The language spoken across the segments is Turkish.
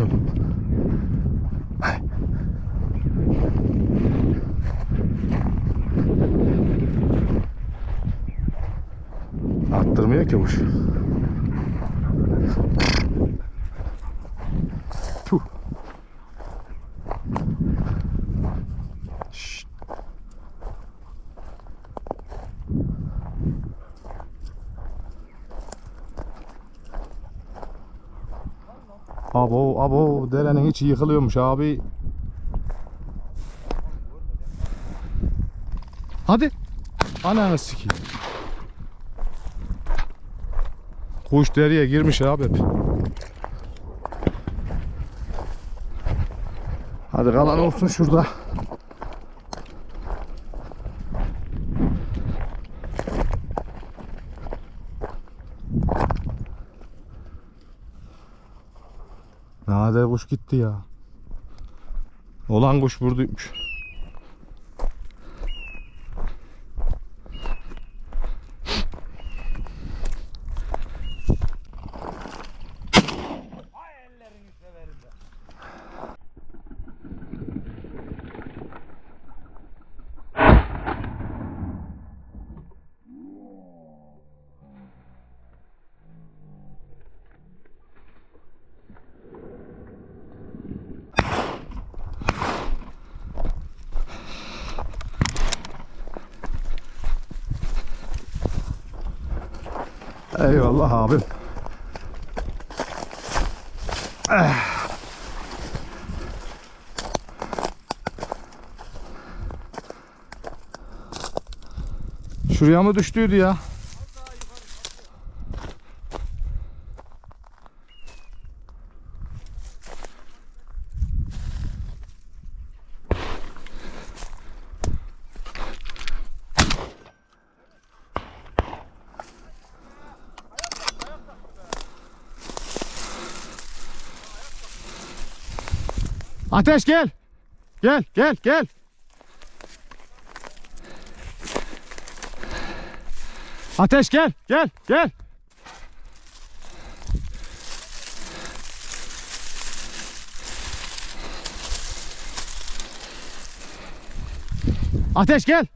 頼むはい attırmıyor ki bu şu. Abo abo derenin içi yıkılıyormuş abi. Hadi. Ananı sikeyim. Kuş deriye girmiş abi. Hadi kalan olsun şurada. Nadir kuş gitti ya. Olan kuş buradaymış. Eyvallah abim. Eh. Şuraya mı düştüydü ya? Ateş gel. Gel gel gel. Ateş gel gel gel. Ateş gel.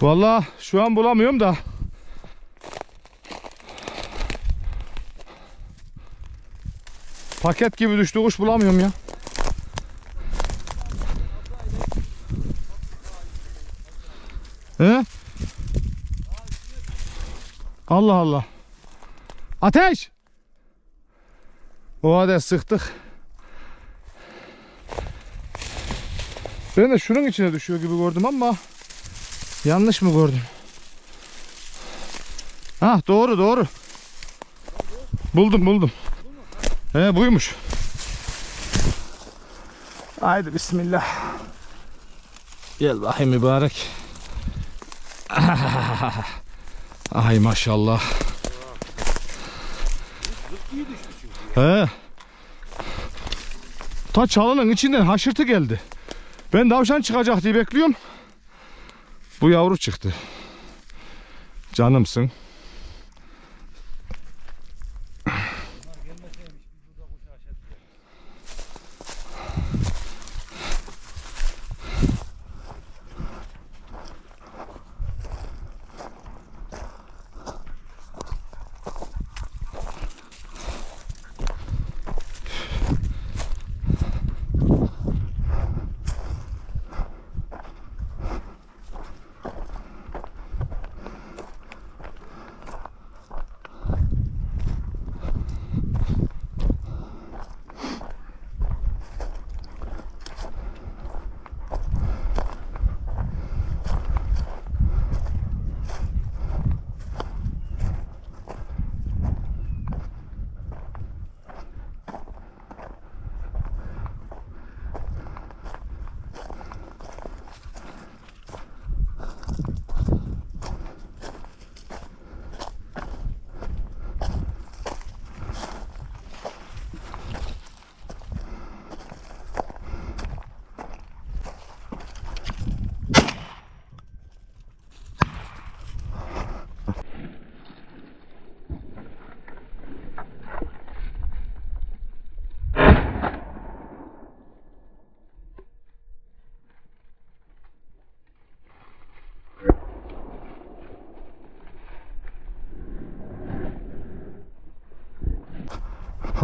Vallahi şu an bulamıyorum da. Paket gibi düştü kuş bulamıyorum ya. He? Allah Allah. Ateş! O hadi sıktık. Ben de şunun içine düşüyor gibi gördüm ama yanlış mı gördüm? Ha doğru doğru. Buldum buldum. He buymuş. Haydi bismillah. Gel bakayım mübarek. Ay maşallah. He. Ta çalının içinden haşırtı geldi. Ben tavşan çıkacak diye bekliyorum. Bu yavru çıktı. Canımsın.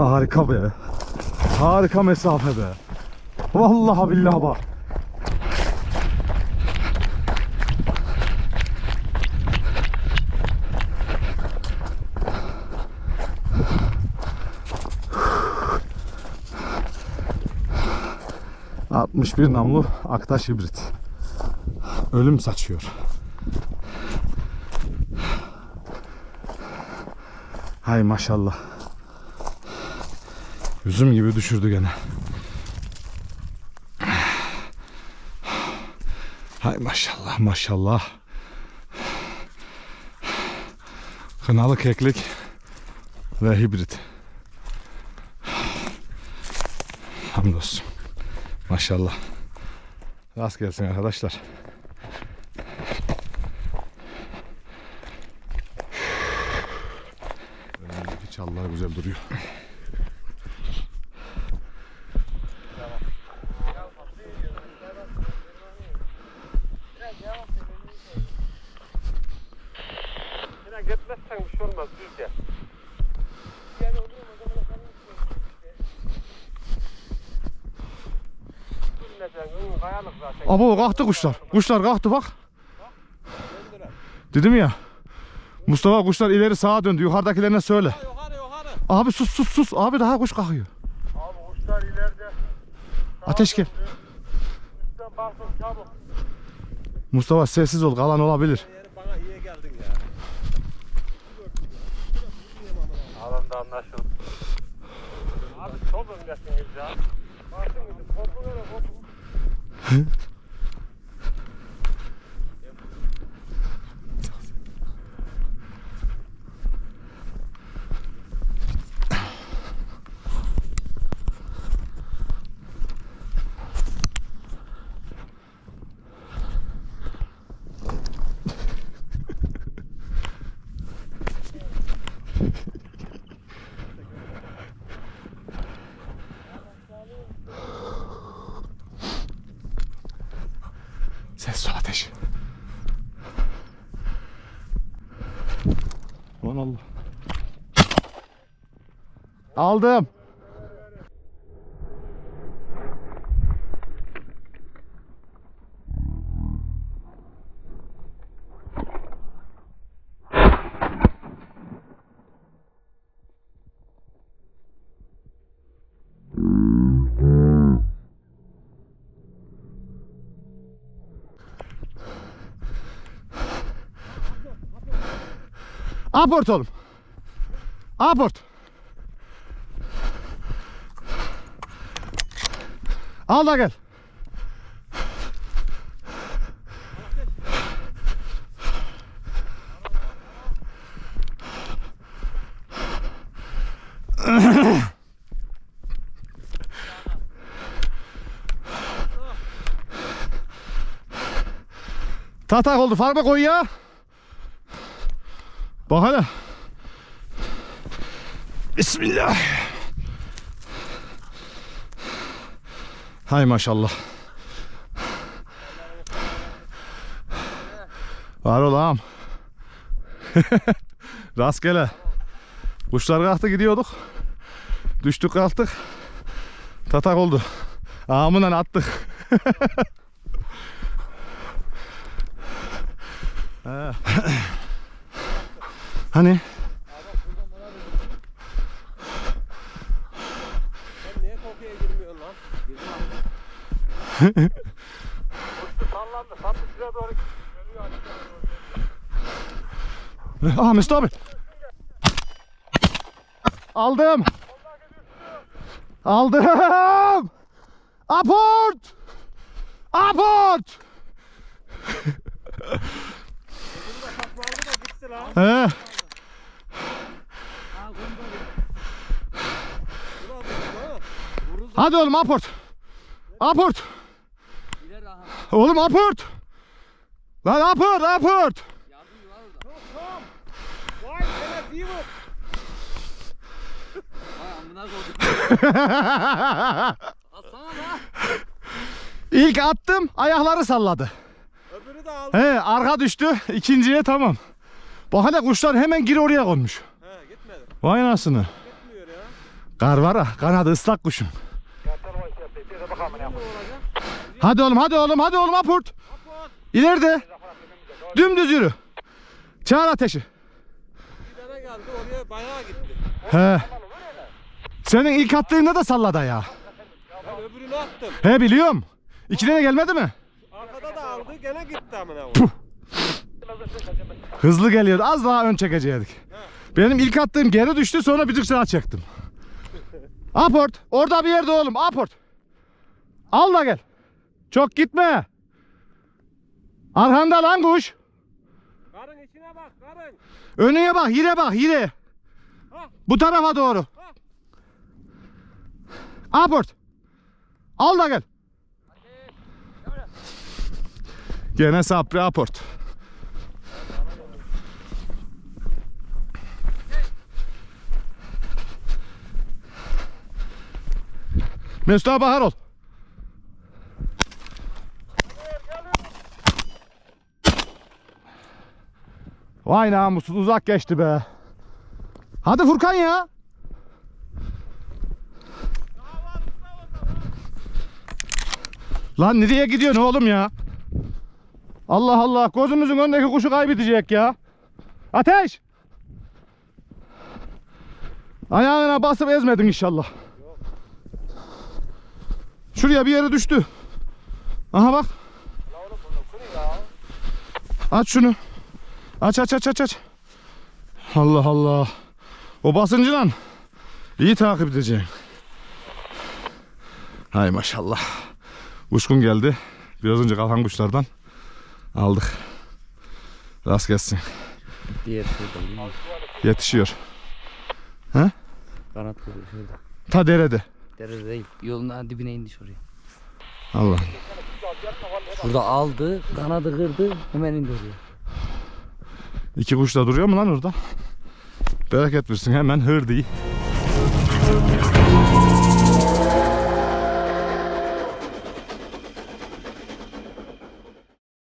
Harika be. Harika mesafe be. Vallahi billahi bak. ...61 namlu Aktaş hibrit. Ölüm saçıyor. Hay maşallah. Yüzüm gibi düşürdü gene. Hay maşallah maşallah. Kınalı keklik ve hibrit. Hamdolsun. Maşallah. Rast gelsin arkadaşlar. Çalılar güzel duruyor. Abo kalktı kuşlar. Kuşlar kalktı bak. Dedim ya. Mustafa kuşlar ileri sağa döndü. Yukarıdakilerine söyle. Abi sus sus sus. Abi daha kuş kalkıyor. Abi kuşlar ileride. Ateş gel. Mustafa sessiz ol. Kalan olabilir. Yani bana iyi geldin ya. Alanda anlaşıldı. Abi çok öndesiniz ya. Baktın mı? Korku öyle ateş. Aman Allah. Aldım. Aport oğlum. Aport. Al da gel. Tatak oldu. Farma koy ya. Bak hele. Bismillah. Hay maşallah. Var olam. Rastgele. Kuşlar kalktı gidiyorduk. Düştük kalktık. Tatak oldu. Ağımından attık. He. Hani? Sen niye kokuya girmiyorsun lan? Uçtu sallandı. Sapı size doğru doğru. Ah Mesut abi. Aldım. Aldım. Aport. Aport. He. Hadi oğlum aport. Aport. Oğlum aport. Lan aport aport. İlk attım ayakları salladı. Öbürü de aldı. He arka düştü. İkinciye tamam. Bak hele kuşlar hemen gir oraya konmuş. He gitmedi. Vay anasını. Gitmiyor ya. Kar var ha. Kanadı ıslak kuşum. Hadi oğlum hadi oğlum hadi oğlum apurt. İleride. Dümdüz yürü. Çağır ateşi. Bir geldi oraya bayağı gitti. He. Senin ilk attığında da salladı ya. Ben öbürünü attım. He biliyorum. İki tane gelmedi mi? Arkada da aldı gene gitti amına. Hızlı geliyordu. Az daha ön çekecektik. Benim ilk attığım geri düştü sonra bir tık sağa çektim. Aport. Orada bir yerde oğlum. Aport. Al da gel. Çok gitme. Arkanda lan kuş. Karın içine bak karın. Önüne bak. Yine bak. Yine. Bu tarafa doğru. Aport. Al da gel. Gene sapri aport. Mesut bahar ol. Vay namussuz uzak geçti be. Hadi Furkan ya. Lan nereye gidiyorsun oğlum ya? Allah Allah gözümüzün önündeki kuşu kaybedecek ya. Ateş! Ayağına basıp ezmedin inşallah. Şuraya bir yere düştü. Aha bak. Aç şunu. Aç aç aç aç aç. Allah Allah. O basıncı lan. İyi takip edeceğim. Hay maşallah. Uçkun geldi. Biraz önce kalkan kuşlardan aldık. Rast gelsin. Diğer şurada. Yetişiyor. Kanat kırıyor şurada. Ta derede. Derede değil. Yolun dibine indi şuraya. Allah. Burada aldı, kanadı kırdı, hemen indi oraya. İki kuş da duruyor mu lan orada? Bereket versin hemen hır değil.